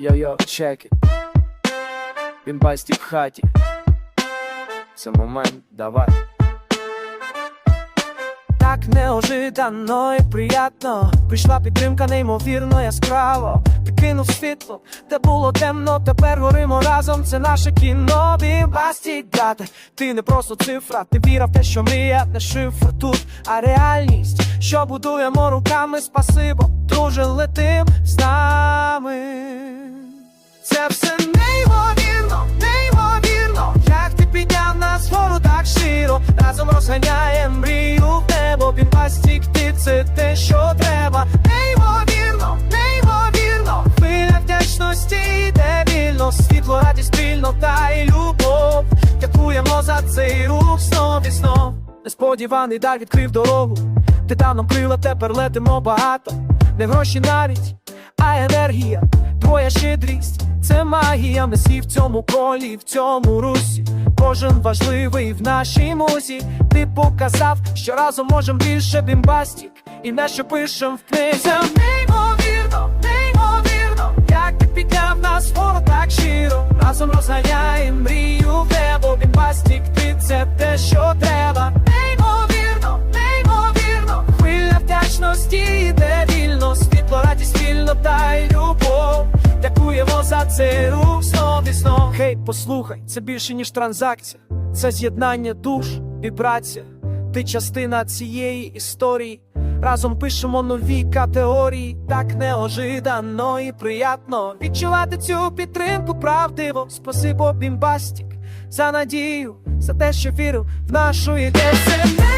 Йо-йо, чеки. Бімбасті в хаті. Це момент, давай. Так неожиданно і приятно Прийшла підтримка неймовірно яскраво Підкинув світло, де було темно, тепер горимо разом, це наше кіно Бімбасті гати Ти не просто цифра, ти віра в те, що мрія, не шифр тут, а реальність, що будуємо руками, спасибо, друже, летим з нами. Разом мрію в небо, Бімбастік, ти це те, що треба. Неймовірно, неймовірно, хвиля вдячності йде вільно, світло, радість, спільнота і любов. Дякуємо за цей рух знов і знов. Несподіваний дар відкрив дорогу. Ти дав нам крила, тепер летимо багато. Не гроші навіть, а енергія, твоя щедрість, це магія. Ми всі в цьому колі, в цьому русі. Кожен важливий в нашій музі. Ти показав, що разом можем більше бімбастік, і не що пишем в книзі. Знов. Хей, послухай, це більше ніж транзакція, це з'єднання душ, вібрація. Ти частина цієї історії. Разом пишемо нові категорії, так неожиданно і приятно відчувати цю підтримку правдиво. Спасибо, бімбастік, за надію, за те, що вірив в нашу ідею.